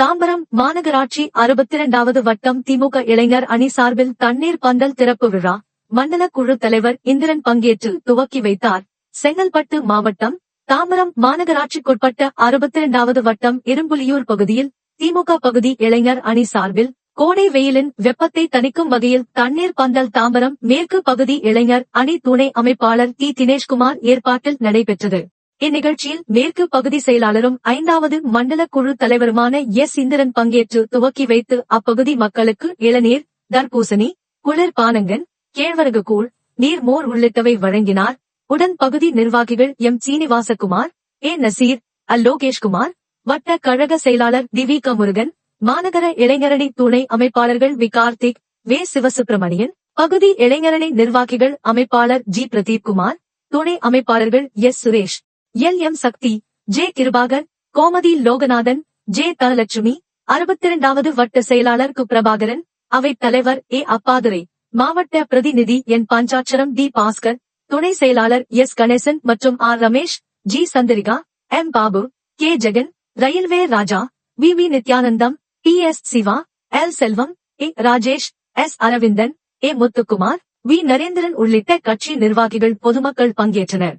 தாம்பரம் மாநகராட்சி அறுபத்தி இரண்டாவது வட்டம் திமுக இளைஞர் அணி சார்பில் தண்ணீர் பந்தல் திறப்பு விழா. மண்டல குழு தலைவர் இந்திரன் பங்கேற்று துவக்கி வைத்தார். செங்கல்பட்டு மாவட்டம் தாம்பரம் மாநகராட்சிக்குட்பட்ட அறுபத்தி இரண்டாவது வட்டம் இரும்புலியூர் பகுதியில் திமுக பகுதி இளைஞர் அணி சார்பில் கோடை வெயிலின் வெப்பத்தை தணிக்கும் வகையில் தண்ணீர் பந்தல் தாம்பரம் மேற்கு பகுதி இளைஞர் அணி துணை அமைப்பாளர் டி. தினேஷ்குமார் ஏற்பாட்டில் நடைபெற்றது. இந்நிகழ்ச்சியில் மேற்கு பகுதி செயலாளரும் ஐந்தாவது மண்டல குழு தலைவருமான எஸ். இந்திரன் பங்கேற்று துவக்கி வைத்து அப்பகுதி மக்களுக்கு இளநீர் தர்பூசணி குளிர் பானங்கன் கேழ்வரகு கூழ் நீர் மோர் உள்ளிட்டவை வழங்கினார். உடன் பகுதி நிர்வாகிகள் எம். சீனிவாசகுமார் ஏ. நசீர் அல். லோகேஷ்குமார் வட்ட கழக செயலாளர் திவிக முருகன் மாநகர இளைஞரணி துணை அமைப்பாளர்கள் வி. கார்த்திக் வே. சிவசுப்பிரமணியன் பகுதி இளைஞரணி நிர்வாகிகள் அமைப்பாளர் ஜி. பிரதீப் குமார் துணை அமைப்பாளர்கள் S. Suresh L M Sakthi J Kirubakar Gomathi Loganathan J Dhanalakshmi அறுபத்தி இரண்டாவது வட்ட செயலாளர் கு பிரபாகரன் அவைத் தலைவர் ஏ அப்பாதுரை மாவட்ட பிரதிநிதி என் பஞ்சாட்சரம் டி பாஸ்கர் துணை செயலாளர் எஸ் கணேசன் மற்றும் R Ramesh G Chandrika M Babu K Jegan railway Raja V V Nithyanandam P S Siva L Selvam A Rajesh S Aravindan A Muthukumar V Narendran உள்ளிட்ட கட்சி நிர்வாகிகள் பொதுமக்கள் பங்கேற்றனர்.